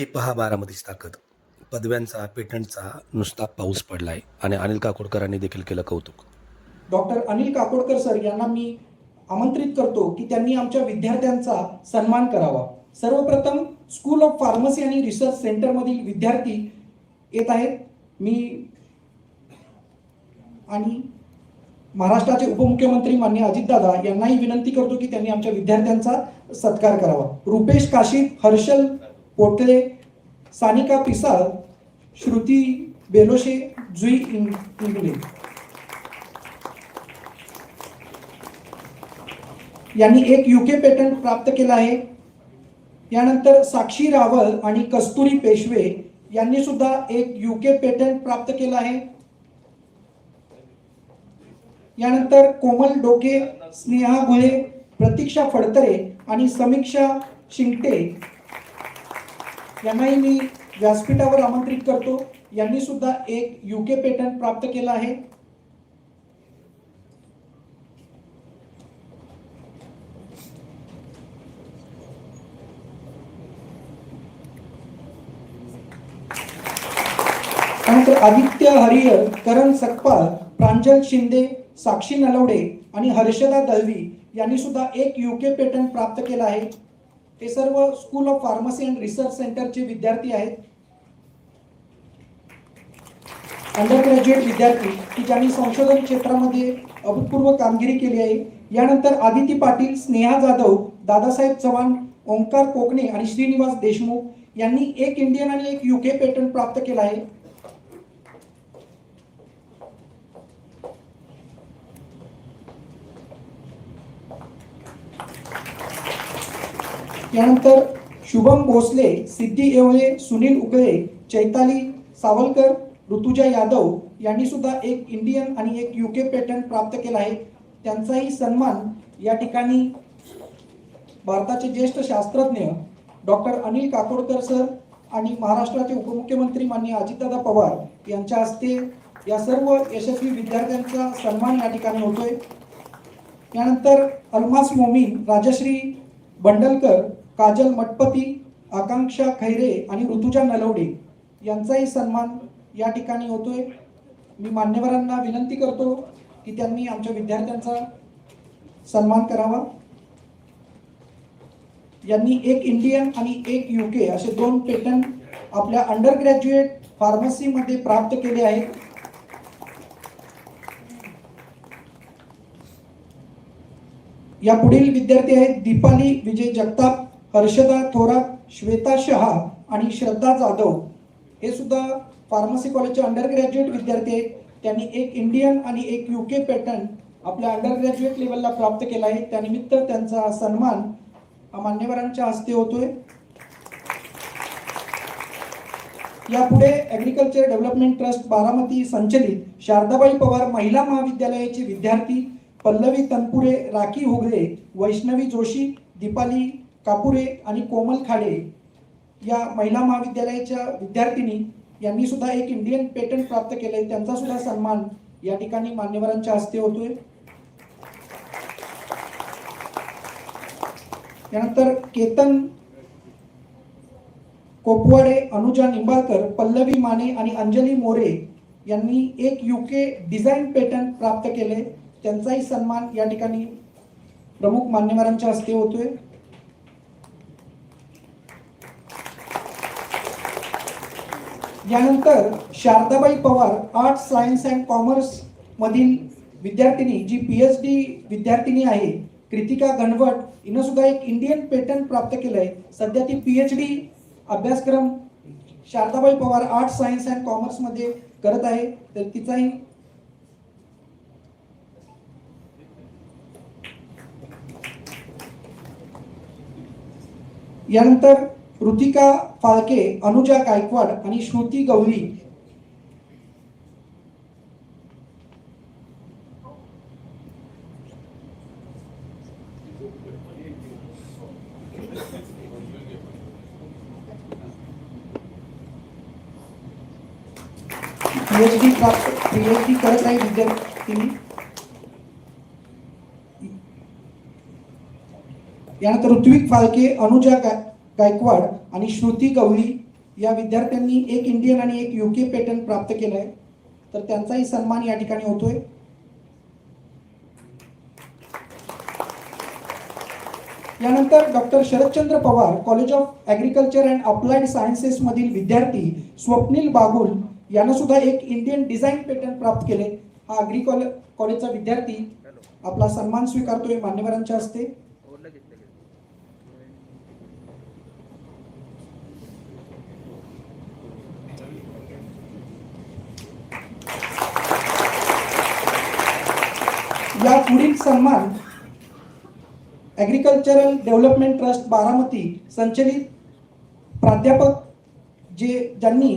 ही पहा बारामतीची ताकद. पदव्यांचा पेटंटचा नुसता पाऊस पडलाय आणि अनिल काकोडकरांनी देखील केलं कौतुक. डॉक्टर अनिल काकोडकर सर यांना मी आमंत्रित करतो की त्यांनी आमच्या विद्यार्थ्यांचा सन्मान करावा. सर्वप्रथम स्कूल ऑफ फार्मसी आणि रिसर्च सेंटरमधील विद्यार्थी येत आहेत. मी आणि महाराष्ट्राचे उपमुख्यमंत्री मान्य अजितदादा यांनाही विनंती करतो की त्यांनी आमच्या विद्यार्थ्यांचा सत्कार करावा. रुपेश काशीद हर्षल पोटले सानिका पिसाळ श्रुती बेलोशे जुई इंगले. यांनी एक युके पेटंट प्राप्त केलं आहे. यानंतर साक्षी रावल आणि कस्तुरी पेशवे यांनी सुद्धा एक युके पेटंट प्राप्त केलं आहे. यानंतर कोमल डोके स्नेहा भुळे प्रतीक्षा फडतरे आणि समीक्षा शिंगटे यांनाही मी व्यासपीठावर आमंत्रित करतो. यांनी सुद्धा एक युके पेटंट प्राप्त केलं आहे. त्यानंतर आदित्य हरिहर करण सकपाळ प्रांजल शिंदे साक्षी नलवडे आणि हर्षदा दळवी यांनी सुद्धा एक युके पेटंट प्राप्त केलं आहे. ते सर्व school of pharmacy and research सेंटरचे विद्यार्थी आहेत. अंडर ग्रॅज्युएट विद्यार्थी की ज्यांनी संशोधन क्षेत्रामध्ये अभूतपूर्व कामगिरी केली आहे. यानंतर आदिती पाटील स्नेहा जाधव दादासाहेब चव्हाण ओंकार कोकणे आणि श्रीनिवास देशमुख यांनी एक इंडियन आणि एक युके पेटंट प्राप्त केला आहे. त्यानंतर शुभम भोसले सिद्धी येवळे सुनील उकळे चैताली सावलकर ऋतुजा यादव यांनी सुद्धा एक इंडियन आणि एक युके पेटंट प्राप्त केला आहे. त्यांचाही सन्मान या ठिकाणी भारताचे ज्येष्ठ शास्त्रज्ञ डॉक्टर अनिल काकोडकर सर आणि महाराष्ट्राचे उपमुख्यमंत्री माननीय अजितदादा पवार यांच्या हस्ते या सर्व यशस्वी विद्यार्थ्यांचा सन्मान या ठिकाणी होतोय. त्यानंतर अल्मास मोमीन राजश्री बंडलकर काजल मठपती आकांक्षा खैरे आणि ऋतुजा नलवडे यांचाही सन्मान या ठिकाणी होतोय. मी मान्यवरांना विनंती करतो की त्यांनी आमच्या विद्यार्थ्यांचा सन्मान करावा. यांनी एक इंडियन आणि एक युके असे दोन पेटंट आपल्या अंडर ग्रॅज्युएट फार्मसीमध्ये प्राप्त केले आहेत. या पुढील विद्यार्थी आहेत दीपाली विजय जगताप. हर्षदा थोरात श्वेता शहा आणि श्रद्धा जाधव हे सुद्धा फार्मसी कॉलेजचे अंडर ग्रॅज्युएट विद्यार्थी आहेत. त्यांनी एक इंडियन आणि एक यू के पॅटर्न आपल्या अंडर ग्रॅज्युएट लेवलला प्राप्त केला आहे. त्यानिमित्त त्यांचा सन्मान मान्यवरांच्या हस्ते होतोय. यापुढे ॲग्रिकल्चर डेव्हलपमेंट ट्रस्ट बारामती संचलित शारदाबाई पवार महिला महाविद्यालयाचे विद्यार्थी पल्लवी तनपुरे राखी हुगळे वैष्णवी जोशी दीपाली कापुरे आणि कोमल खाडे या महिला महाविद्यालयाच्या विद्यार्थिनी यांनी सुद्धा एक इंडियन पेटंट प्राप्त केलंय. त्यांचा सुद्धा सन्मान या ठिकाणी मान्यवरांच्या हस्ते होतोय. त्यानंतर केतन कोपवाडे अनुजा निंबाळकर पल्लवी माने आणि अंजली मोरे यांनी एक युके डिझाईन पेटंट प्राप्त केले त्यांचाही सन्मान या ठिकाणी प्रमुख मान्यवरांच्या हस्ते होतोय. यानंतर Sharadabai Pawar arts science and commerce मधील विद्यार्थिनी जी पी एच डी विद्यार्थिनी आहे कृतिका गणवट हिनं सुद्धा एक इंडियन पेटंट प्राप्त केलं आहे सध्या ती पी एच डी अभ्यासक्रम Sharadabai Pawar arts science and कॉमर्समध्ये करत आहे. तर तिचाही यानंतर ऋतिका फाळके अनुजा गायकवाड आणि श्रुती गौरी पीएचडी प्राप्त पीएचडी करत आहे विद्यार्थी. यानंतर ऋत्विक फाळके अनुजा काय गायकवाड आणि श्रुती गवळी या विद्यार्थ्यांनी एक इंडियन आणि एक युके पेटंट प्राप्त केलं आहे तर त्यांचाही सन्मान या ठिकाणी होतोय. यानंतर doctor Sharadchandra Pawar college of agriculture and applied सायन्सेसमधील विद्यार्थी स्वप्नील बागुल यानं सुद्धा एक इंडियन डिझाईन पेटंट प्राप्त केले हा अग्री कॉले कॉलेजचा विद्यार्थी आपला सन्मान स्वीकारतोय मान्यवरांच्या हस्ते या पुढील सन्मान ॲग्रिकल्चरल डेव्हलपमेंट ट्रस्ट बारामती संचलित प्राध्यापक जे ज्यांनी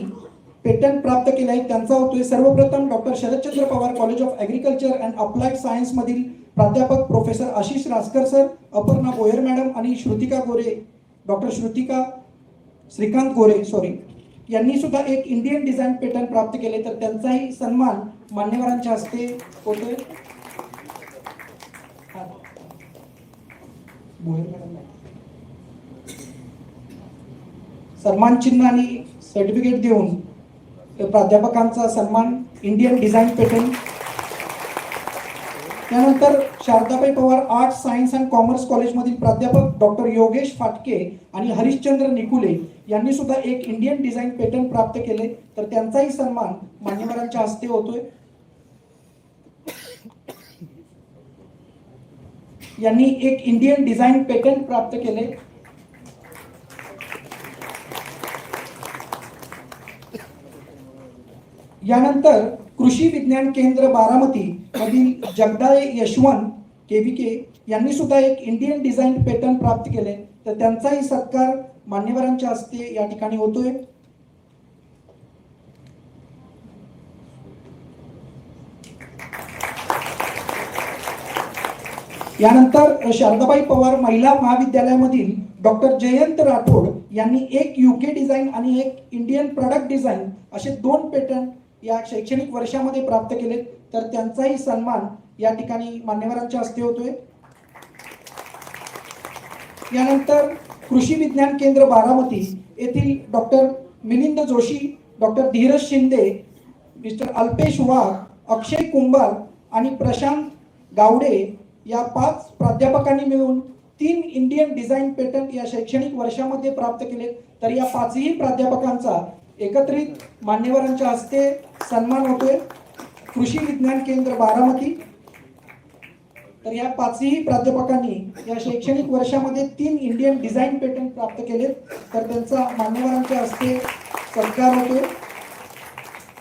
पेटंट प्राप्त केले आहे त्यांचा होतोय. सर्वप्रथम doctor Sharadchandra Pawar college of agriculture and applied सायन्समधील प्राध्यापक professor Ashish Raskar sir Aparna Boyar madam आणि श्रुतिका गोरे डॉक्टर श्रुतिका श्रीकांत गोरे सॉरी यांनी सुद्धा एक इंडियन डिझाईन पेटंट प्राप्त केले तर त्यांचाही सन्मान मान्यवरांच्या हस्ते होतोय हा. बोयर मॅडम नाही. सन्मान चिन्ह आणि सर्टिफिकेट देऊन प्राध्यापकांचा सन्मान इंडियन डिझाईन पेटर्न त्यानंतर Sharadabai Pawar arts science and commerce कॉलेजमधील प्राध्यापक डॉक्टर योगेश फाटके आणि हरिश्चंद्र निकुले यांनी सुद्धा एक इंडियन डिझाईन पेटर्न प्राप्त केले. तर त्यांचाही सन्मान मान्यवरांच्या हस्ते होतोय. यांनी एक इंडियन डिझाईन पेटंट प्राप्त केले. यानंतर कृषी विज्ञान केंद्र बारामती मधील जगदाळे यशवंत केविके यांनी सुद्धा एक इंडियन डिझाईन पेटंट प्राप्त केले. तर त्यांचाही सत्कार मान्यवरांच्या हस्ते या ठिकाणी होतोय. यानंतर शारदाबाई पवार महिला महाविद्यालयामधील डॉक्टर जयंत राठोड यांनी एक युके डिझाईन आणि एक इंडियन प्रॉडक्ट डिझाईन असे दोन पेटंट या शैक्षणिक वर्षामध्ये प्राप्त केले तर त्यांचाही सन्मान या ठिकाणी मान्यवरांच्या हस्ते होतोय. यानंतर कृषी विज्ञान केंद्र बारामती येथील doctor Milind Joshi doctor Dheeraj Shinde mister Alpesh Wagh Akshay Kumbhar आणि प्रशांत गावडे या पाच प्राध्यापकांनी मिळून तीन इंडियन डिझाईन पेटंट या शैक्षणिक वर्षामध्ये प्राप्त केले तर या पाचही प्राध्यापकांचा एकत्रित मान्यवरांच्या हस्ते सन्मान होतोय. कृषी विज्ञान केंद्र बारामती. तर या पाचही प्राध्यापकांनी या शैक्षणिक वर्षामध्ये तीन इंडियन डिझाईन पेटंट प्राप्त केले तर त्यांचा मान्यवरांच्या हस्ते सत्कार होतोय.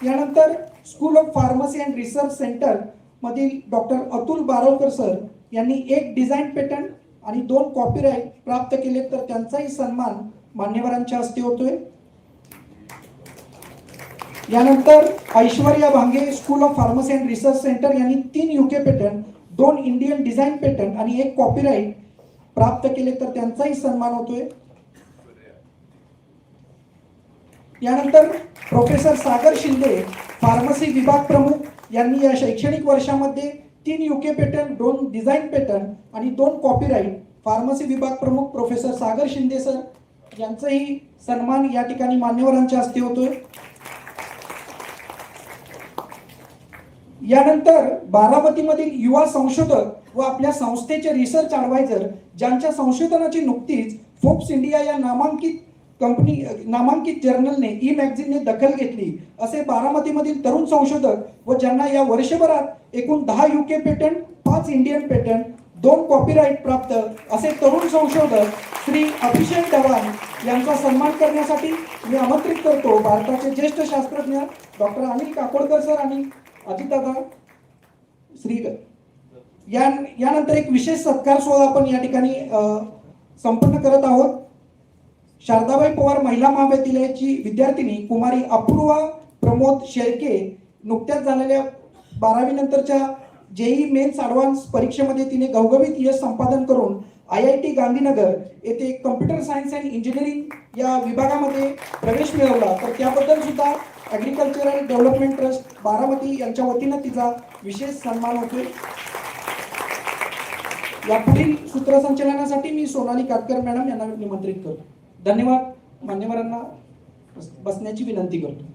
यानंतर school of pharmacy and research centre मधील डॉक्टर अतुल बारवकर सर यांनी एक डिझाईन पेटंट आणि दोन कॉपीराईट प्राप्त केले तर त्यांचाही सन्मान मान्यवरांच्या हस्ते होतोय. यानंतर Aishwarya Bhange school of pharmacy and research centre यांनी तीन युके पेटंट दोन इंडियन डिझाईन पेटंट आणि एक कॉपीराईट प्राप्त केले तर त्यांचाही सन्मान होतोय. यानंतर प्रोफेसर सागर शिंदे फार्मसी विभाग प्रमुख यांनी या शैक्षणिक वर्षामध्ये तीन युके पेटंट दोन डिझाईन पेटंट आणि दोन कॉपीराईट फार्मसी विभाग प्रमुख प्रोफेसर सागर शिंदे सर यांचाही सन्मान या ठिकाणी मान्यवरांच्या हस्ते होतोय. यानंतर बारामतीमधील युवा संशोधक व आपल्या संस्थेचे रिसर्च ॲडवायझर ज्यांच्या संशोधनाची नुकतीच फोर्ब्स इंडिया या नामांकित कंपनी नामांकित जर्नलने ई मॅगझिनने दखल घेतली. असे बारामतीमधील तरुण संशोधक व ज्यांना या वर्षभरात एकूण दहा युके पेटंट पाच इंडियन पेटंट दोन कॉपीराईट प्राप्त असे तरुण संशोधक श्री अभिषेक डवान यांचा सन्मान करण्यासाठी मी आमंत्रित करतो. भारताचे ज्येष्ठ शास्त्रज्ञ डॉक्टर अनिल काकोडकर सर आणि अजितदादा श्री या यानंतर एक विशेष सत्कार सोहळा आपण या ठिकाणी संपन्न करत आहोत. शारदाबाई पवार महिला महाविद्यालयाची विद्यार्थिनी कुमारी अपूर्वा प्रमोद शेळके नुकत्याच झालेल्या बारावी नंतरच्या जेई मेन्स अडव्हान्स परीक्षेमध्ये तिने घवघवीत यश संपादन करून आय आय टी गांधीनगर येथे कम्प्युटर सायन्स अँड इंजिनिअरिंग या विभागामध्ये प्रवेश मिळवला. तर त्याबद्दल सुद्धा ॲग्रिकल्चरल डेव्हलपमेंट ट्रस्ट बारामती यांच्या वतीनं तिचा विशेष सन्मान होतो या पुढील सूत्रसंचलनासाठी मी सोनाली कातकर मॅडम यांना निमंत्रित करतो. धन्यवाद मान्यवरांना बस- बसण्याची विनंती करतो.